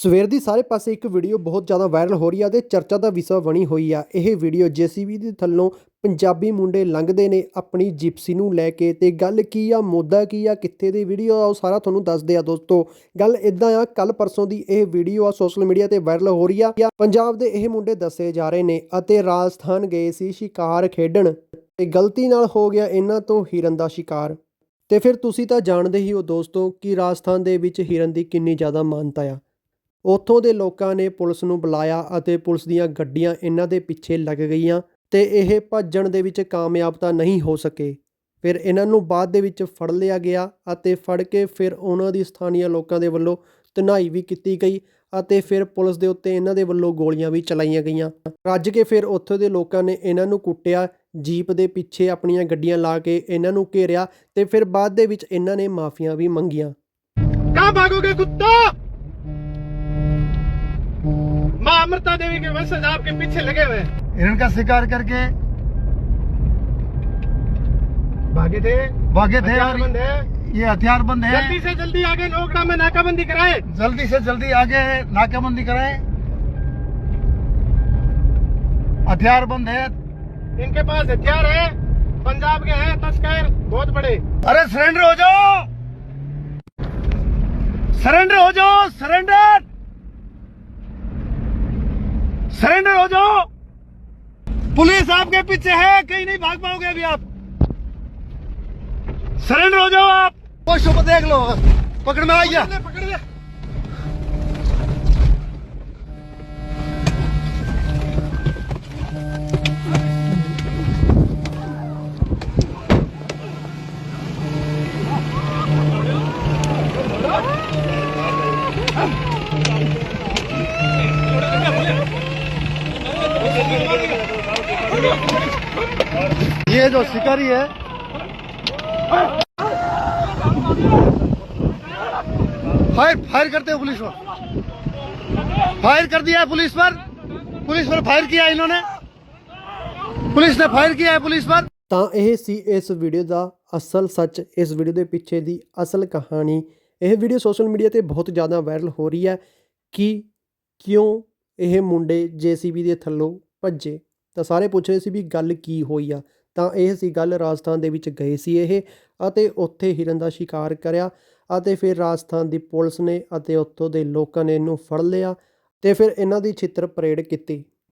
ਸਵੇਰ ਦੀ ਸਾਰੇ ਪਾਸੇ ਇੱਕ ਵੀਡੀਓ ਬਹੁਤ ਜ਼ਿਆਦਾ ਵਾਇਰਲ ਹੋ ਰਹੀ ਆ ਤੇ ਚਰਚਾ ਦਾ ਵਿਸ਼ਾ ਬਣੀ ਹੋਈ ਆ। ਇਹ ਵੀਡੀਓ ਜੀਸੀਬੀ ਦੇ ਥੱਲੋਂ ਪੰਜਾਬੀ ਮੁੰਡੇ ਲੰਘਦੇ ਨੇ ਆਪਣੀ ਜਿਪਸੀ ਨੂੰ ਲੈ ਕੇ ਤੇ ਗੱਲ ਕੀ ਆ ਮੁੱਦਾ ਕੀ ਆ, ਕਿੱਥੇ ਦੀ ਵੀਡੀਓ ਆ, ਉਹ ਸਾਰਾ ਤੁਹਾਨੂੰ ਦੱਸਦੇ ਆ ਦੋਸਤੋ। ਗੱਲ ਇਦਾਂ ਆ ਕੱਲ ਪਰਸੋਂ ਦੀ ਇਹ ਵੀਡੀਓ ਆ ਸੋਸ਼ਲ ਮੀਡੀਆ ਤੇ ਵਾਇਰਲ ਹੋ ਰਹੀ ਆ। ਪੰਜਾਬ ਦੇ ਇਹ ਮੁੰਡੇ ਦੱਸੇ ਜਾ ਰਹੇ ਨੇ ਅਤੇ ਰਾਜਸਥਾਨ ਗਏ ਸੀ ਸ਼ਿਕਾਰ ਖੇਡਣ ਤੇ ਗਲਤੀ ਨਾਲ ਹੋ ਗਿਆ ਇਹਨਾਂ ਤੋਂ ਹਿਰਨ ਦਾ ਸ਼ਿਕਾਰ। ਤੇ ਫਿਰ ਤੁਸੀਂ ਤਾਂ ਜਾਣਦੇ ਹੀ ਹੋ ਦੋਸਤੋ ਕਿ ਰਾਜਸਥਾਨ ਦੇ ਵਿੱਚ ਹਿਰਨ ਦੀ ਕਿੰਨੀ ਜ਼ਿਆਦਾ ਮਾਨਤਾ ਆ। ਉੱਥੋਂ ਦੇ ਲੋਕਾਂ ਨੇ ਪੁਲਿਸ ਨੂੰ ਬੁਲਾਇਆ ਅਤੇ ਪੁਲਿਸ ਦੀਆਂ ਗੱਡੀਆਂ ਇਹਨਾਂ ਦੇ ਪਿੱਛੇ ਲੱਗ ਗਈਆਂ ਤੇ ਇਹ ਭੱਜਣ ਦੇ ਵਿੱਚ ਕਾਮਯਾਬ ਤਾਂ ਨਹੀਂ ਹੋ ਸਕੇ। ਫਿਰ ਇਹਨਾਂ ਨੂੰ ਬਾਅਦ ਦੇ ਵਿੱਚ ਫੜ ਲਿਆ ਗਿਆ ਅਤੇ ਫੜ ਕੇ ਫਿਰ ਉਹਨਾਂ ਦੀ ਸਥਾਨੀಯ ਲੋਕਾਂ ਦੇ ਵੱਲੋਂ ਤਣਾਈ ਵੀ ਕੀਤੀ ਗਈ ਅਤੇ ਫਿਰ ਪੁਲਿਸ ਦੇ ਉੱਤੇ ਇਹਨਾਂ ਦੇ ਵੱਲੋਂ ਗੋਲੀਆਂ ਵੀ ਚਲਾਈਆਂ ਗਈਆਂ। ਰੱਜ ਕੇ ਫਿਰ ਉੱਥੋਂ ਦੇ ਲੋਕਾਂ ਨੇ ਇਹਨਾਂ ਨੂੰ ਕੁੱਟਿਆ, ਜੀਪ ਦੇ ਪਿੱਛੇ ਆਪਣੀਆਂ ਗੱਡੀਆਂ ਲਾ ਕੇ ਇਹਨਾਂ ਨੂੰ ਘੇਰਿਆ ਤੇ ਫਿਰ ਬਾਅਦ ਦੇ ਵਿੱਚ ਇਹਨਾਂ ਨੇ ਮਾਫੀਆਂ ਵੀ ਮੰਗੀਆਂ। ਕਾ ਭਾਗੋਗੇ ਕੁੱਤਾ? अमृता देवी के वंशज आपके पीछे लगे हुए हैं। हिरण का शिकार करके भागे थे। भागे थे और है। ये हथियारबंद है। जल्दी से जल्दी आगे नोकड़ा में नाकाबंदी कराए। जल्दी से जल्दी आगे नाकाबंदी कराए। हथियार बंद है। इनके पास हथियार है पंजाब के हैं तस्कर बहुत बड़े। अरे सरेंडर हो जाओ। सरेंडर हो जाओ सरेंडर सरेंडर हो जाओ पुलिस आपके पीछे है कहीं नहीं भाग पाओगे अभी आप सरेंडर हो जाओ आप वो शुभ देख लो पकड़ में आइए पकड़ ले, पकड़ ले ये जो शिकारी है फायर फायर करते हो पुलिस पर फायर कर दिया है पुलिस पर पुलिस पर फायर किया है इन्होंने पुलिस ने फायर किया है पुलिस पर ਤਾਂ ਇਹ ਸੀ ਇਸ ਵੀਡੀਓ ਦਾ ਅਸਲ ਸੱਚ ਇਸ ਵੀਡੀਓ ਦੇ ਪਿੱਛੇ ਦੀ ਅਸਲ ਕਹਾਣੀ ਇਹ ਵੀਡੀਓ ਸੋਸ਼ਲ ਮੀਡੀਆ ਤੇ ਬਹੁਤ ਜ਼ਿਆਦਾ ਵਾਇਰਲ ਹੋ ਰਹੀ ਹੈ ਕਿ ਕਿਉਂ ਇਹ ਮੁੰਡੇ ਜੀਸੀਬੀ ਦੇ ਥੱਲੋਂ ਭੱਜੇ ਤਾਂ ਸਾਰੇ ਪੁੱਛ ਰਹੇ ਸੀ ਵੀ ਗੱਲ ਕੀ ਹੋਈ ਆ ਤਾਂ ਇਹ ਸੀ ਗੱਲ ਰਾਜਸਥਾਨ ਦੇ ਵਿੱਚ ਗਏ ਸੀ ਇਹ, ਅਤੇ ਉੱਥੇ ਹਿਰਨ ਦਾ ਸ਼ਿਕਾਰ ਕਰਿਆ, ਅਤੇ ਫਿਰ ਰਾਜਸਥਾਨ ਦੀ ਪੁਲਿਸ ਨੇ ਅਤੇ ਉੱਥੋਂ ਦੇ ਲੋਕਾਂ ਨੇ ਇਹਨੂੰ ਫੜ ਲਿਆ, ਤੇ ਫਿਰ ਇਹਨਾਂ ਦੀ ਛਿੱਤਰ ਪਰੇਡ ਕੀਤੀ।